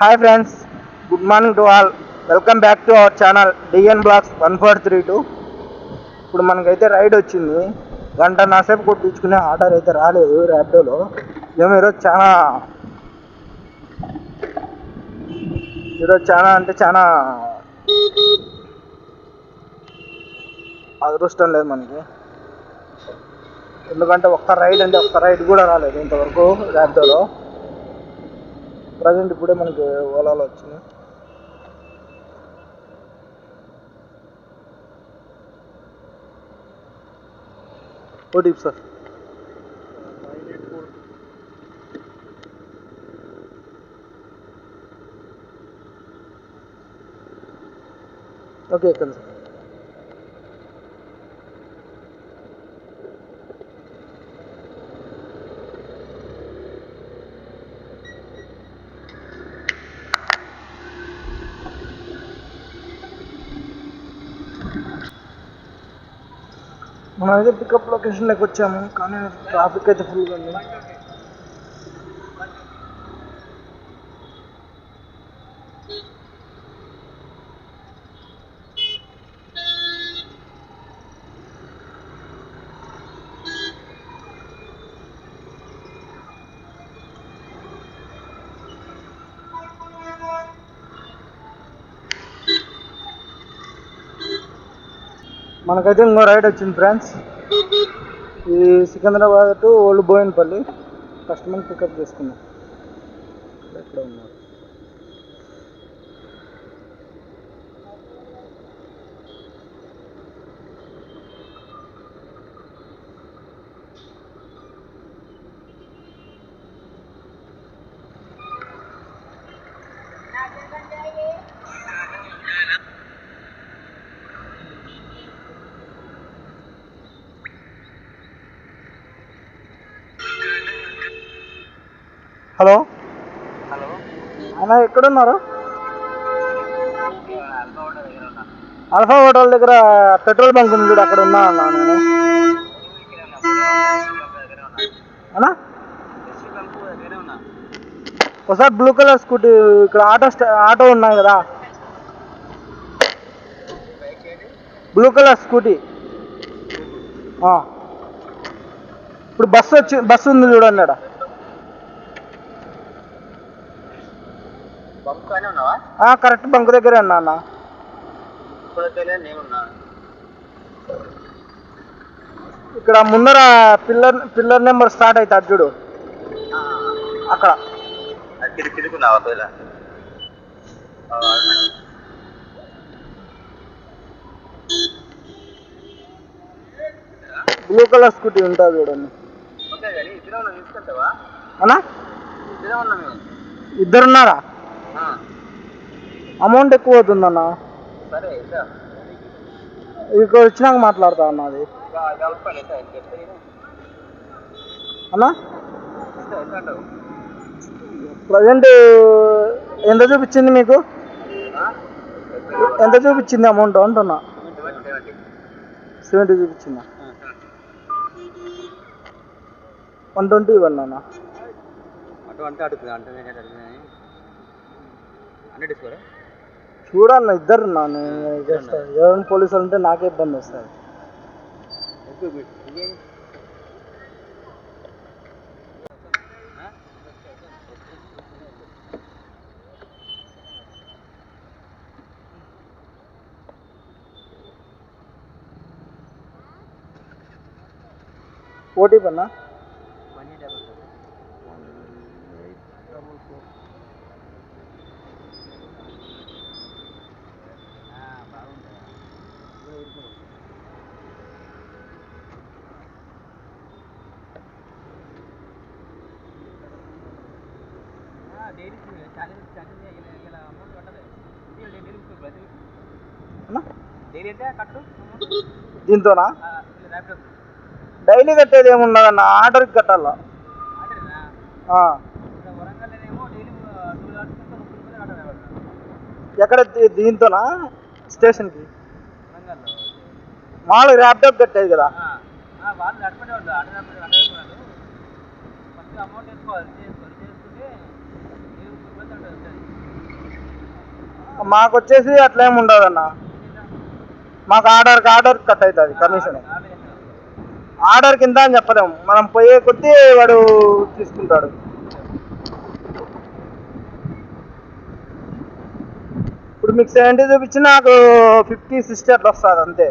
Hi friends good morning to all welcome back to our channel DN blocks one four three two ఇప్పుడు మనకైతే ride వచ్చింది. గంట నాసేపు కొట్టించుకునే order అయితే రాలేదు ర్యాపిడోలో మేము ఈరోజు చాలా ఈరోజు చాలా అంటే చాలా అదృష్టం లేదు మనకి. ఎందుకంటే ఒక్క రైడ్ అంటే ఒక్క రైడ్ కూడా రాలేదు ఇంతవరకు ర్యాపిడోలో ప్రజెంట్ ఇప్పుడే మనకి ఓలాలో వచ్చింది. OTP sir. ఓకే ఎక్కండి సార్. మనం అయితే పికప్ లొకేషన్లోకి వచ్చాము కానీ ట్రాఫిక్ అయితే ఫుల్గా ఉంది. మనకైతే ఇంకో రైడ్ వచ్చింది ఫ్రెండ్స్ ఈ Secunderabad to old Bowenpally. Customer pickup చేసుకున్నాం. ఎక్కడ ఉన్నారు హలో? హలో. అన్న ఎక్కడున్నారు? అల్ఫా హోటల్ దగ్గర ఉన్నా పెట్రోల్ బంక్ ఉంది చూడు అక్కడ ఉన్నా అన్న నేను. ఉన్నా ఉన్నా అన్నా? ఉన్నా ఒకసారి బ్లూ కలర్ స్కూటీ ఇక్కడ ఆటో స్టా ఆటో ఉన్నాయి కదా. Blue colour scooty. ఇప్పుడు బస్సు వచ్చి బస్సు ఉంది చూడండి ఆడ బంకు అని ఉన్నావా ఆ, కరెక్ట్ బంక్ దగ్గరే ఉన్నా అన్న. ఇప్పుడు తెలియదు నేను ఉన్నా. ఇక్కడ ముందర పిల్లర్ పిల్లర్ నెంబర్ స్టార్ట్ అవుతాడు చూడు. అక్కడ. బ్లూ కలర్ స్కూటీ ఉంటుంది చూడండి అన్నా. ఇద్దరున్నారా అమౌంట్ ఎక్కువ అవుతుందన్న. ఇక్కడ వచ్చినాక మాట్లాడతా అన్న అది. అన్నా? ప్రజెంట్ ఎంత చూపించింది మీకు? ఎంత చూపించింది అమౌంట్ అంటున్నా? సెవెంటీ చూపించిందా? వన్ ట్వంటీ ఇవ్వండి అన్న? అటు అంటే అడుగుతుంది అంటే నేను అడుగుతున్నాను హండ్రెడ్ ఇసుకోరా చూడన్న ఇద్దరు నన్ను ఎవరైనా పోలీసులు ఉంటే నాకే ఇబ్బంది వస్తుంది ఓటీపీ అన్న అన్న డైలీ అయితే కట్టు దీంతోనా? డైలీ కట్టేది ఏముండదన్న ఆర్డర్కి కట్టాలా? డైలీ టూ ఆర్డర్ ఎక్కడ దీంతోనా? స్టేషన్కి? వరంగల్లో మామూలుగా ర్యాప్టాప్ కట్టేది కదా. వాళ్ళు నడిపే వాళ్ళు ఆర్డర్ నడిపే అమౌంట్ మాకు వచ్చేసి అట్లా ఉండదు అన్న మాకు ఆర్డర్కి ఆర్డర్ కట్ అవుతుంది కమిషన్. ఆర్డర్ కింద అని చెప్పలేము. మనం పోయే కొద్దీ వాడు తీసుకుంటాడు. ఇప్పుడు మీకు సెవెంటీ చూపించి నాకు ఫిఫ్టీ సిక్స్టీ అట్లా వస్తుంది అంతే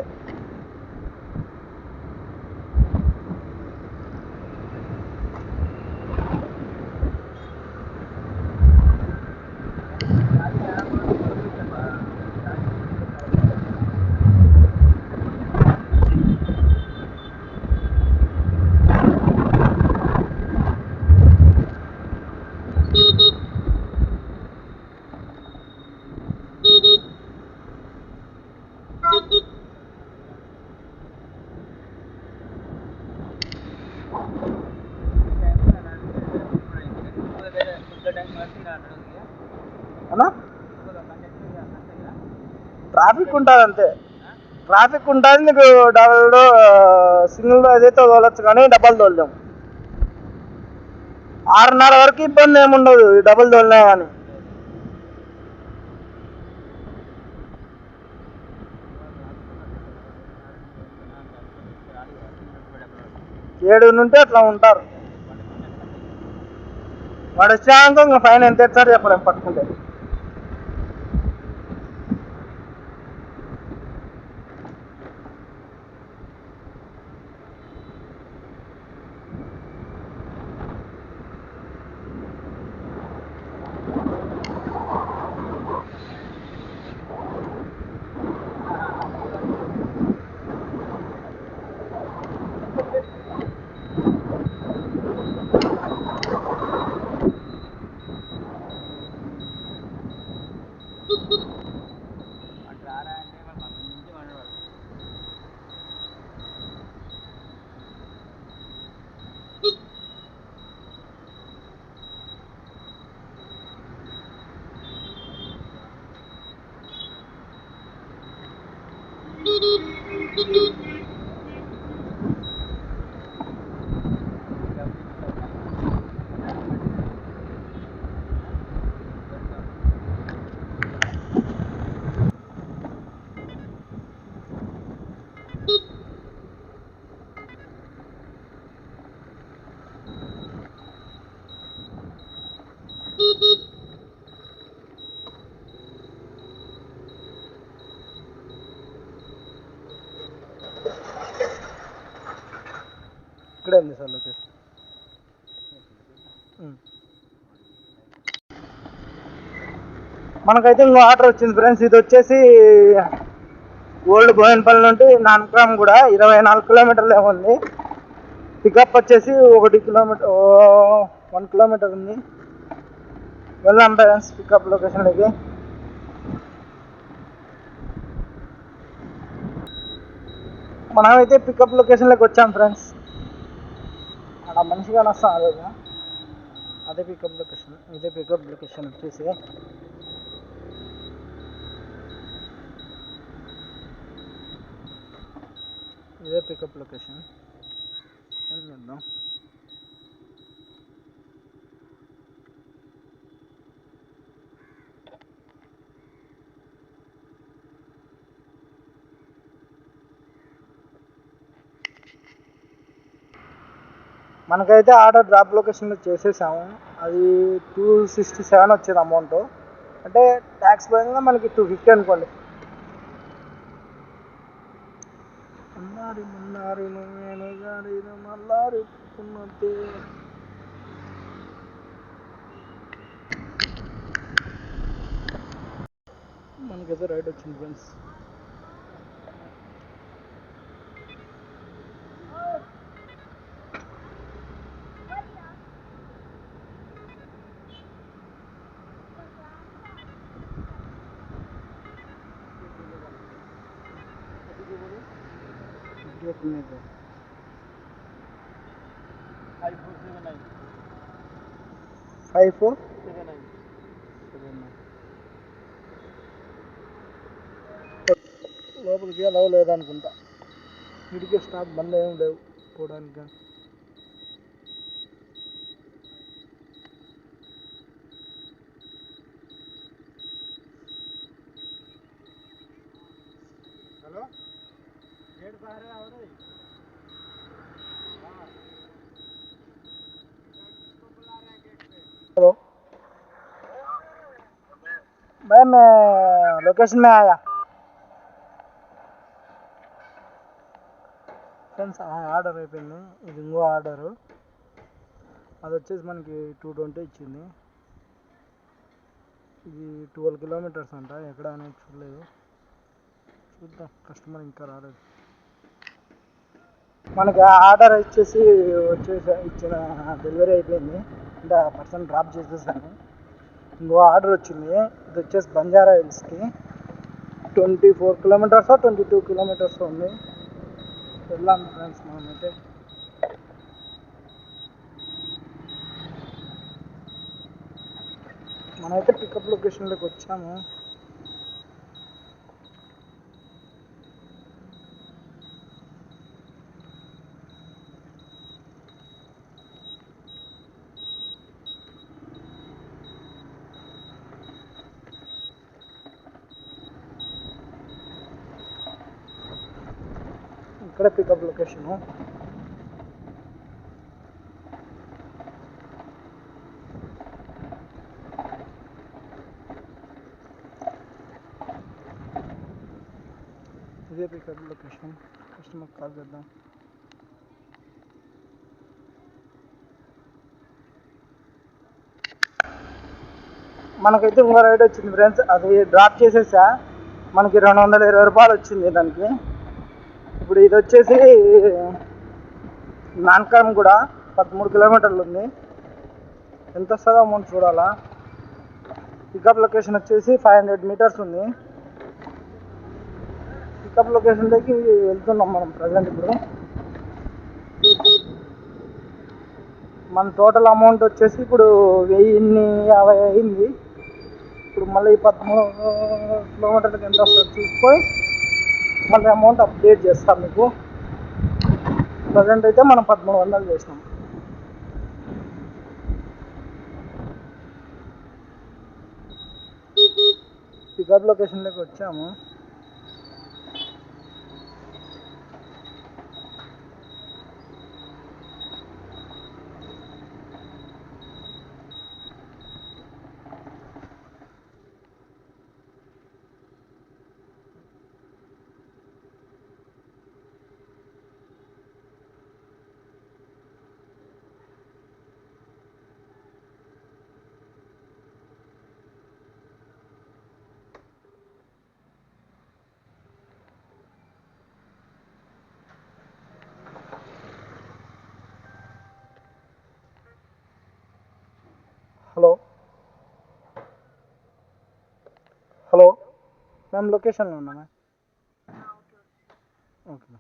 అన్నా ట్రాఫిక్ ఉంటుంది అంతే. ట్రాఫిక్ ఉంటుంది నీకు డబల్ సింగిల్ ఏదైతే తోలొచ్చు కానీ డబల్ తోలలేము. ఆరున్నర వరకు ఇబ్బంది ఏముండదు ఈ డబల్ తోలినా కానీ ఏడు నుండి అట్లా ఉంటారు. వాడు వచ్చాక ఇంకా ఫైన్ ఎంత ఎత్తారు చెప్పలేం పట్టుకుంటే. ఇక్కడే ఉంది సార్ లొకేషన్. మనకైతే ఇంకో ఆర్డర్ వచ్చింది ఫ్రెండ్స్. ఇది వచ్చేసి ఓల్డ్ బోయన్పల్లి నుండి నానక్రామ్ కూడా ఇరవై నాలుగు కిలోమీటర్లు ఉంది. పికప్ వచ్చేసి ఒకటి కిలోమీటర్ వన్ కిలోమీటర్ ఉంది. వెళ్దాం ఫ్రెండ్స్ పికప్ లొకేషన్లోకి మనమైతే పికప్ లొకేషన్లోకి వచ్చాం ఫ్రెండ్స్. అక్కడ మంచిగా వస్తాం అదే అదే పికప్ లొకేషన్ ఇదే పికప్ లొకేషన్ వచ్చేసి ఇదే పికప్ లొకేషన్ ఏం మనకైతే ఆర్డర్ డ్రాప్ లొకేషన్లో చేసేసాము. అది టూ సిక్స్టీ సెవెన్ వచ్చేది అమౌంట్ అంటే ట్యాక్స్ పరంగా మనకి టూ ఫిఫ్టీ అనుకోండి. మల్లారి మల్లారి నువ్వేను గారి మల్లారి పున్నతే. మనకైతే రైట్ వచ్చింది ఫ్రెండ్స్ గేట్ మీద ఫైవ్ ఫోర్ లోపలికి అలవ లేదనుకుంటా. ఇటుకే స్టాప్ బండ్లు ఏం లేవు పోవడానికి హలో बाहर आओ रे हेलो भाई मैं लोकेशन में आया ఫ్రెండ్స్ ఆర్డర్ అయిపోయింది ఇది ఇంకో ఆర్డరు అది వచ్చేసి మనకి టూ ట్వంటీ ఇచ్చింది ఇది ట్వెల్వ్ కిలోమీటర్స్ అంట ఎక్కడ అనేది చూడలేదు చూద్దాం కస్టమర్ ఇంకా రాలేదు మనకి ఆర్డర్ ఇచ్చేసి వచ్చేసి ఇచ్చిన డెలివరీ అయిపోయింది. అంటే ఆ పర్సన్ డ్రాప్ చేసేసాను. ఇంకో ఆర్డర్ వచ్చింది. ఇది వచ్చేసి Banjara హిల్స్కి. Twenty four kilometres twenty two kilometres ఉంది. వెళ్ళాం ఫ్రెండ్స్ మనమైతే. మనమైతే పికప్ లొకేషన్లోకి వచ్చాము. ఇక్కడ పికప్ లొకేషను ఇదే పికప్ లొకేషన్ కస్టమర్ కాల్ చేద్దాం మనకైతే ఇంకో రైడ్ వచ్చింది ఫ్రెండ్స్ అది డ్రాప్ చేసేసా. మనకి రెండు వందల ఇరవై రూపాయలు వచ్చింది దానికి. ఇప్పుడు ఇది వచ్చేసి నాన్కాం కూడా పదమూడు కిలోమీటర్లు ఉంది. ఎంత వస్తుందో అమౌంట్ చూడాలా? పికప్ లొకేషన్ వచ్చేసి ఫైవ్ హండ్రెడ్ మీటర్స్ ఉంది. పికప్ లొకేషన్ దగ్గర వెళ్తున్నాం మనం ప్రజెంట్ ఇప్పుడు. మన టోటల్ అమౌంట్ వచ్చేసి ఇప్పుడు వెయ్యిన్ని యాభై అయింది. ఇప్పుడు మళ్ళీ పదమూడు కిలోమీటర్లకి ఎంత వస్తుంది చూసుకొని మళ్ళీ అమౌంట్ అప్డేట్ చేస్తాం మీకు. ప్రజెంట్ అయితే మనం పదమూడు వందలు చేసినాం. పికప్ లొకేషన్లోకి వచ్చాము హలో హలో మేము లొకేషన్లో ఉన్నామా ఓకే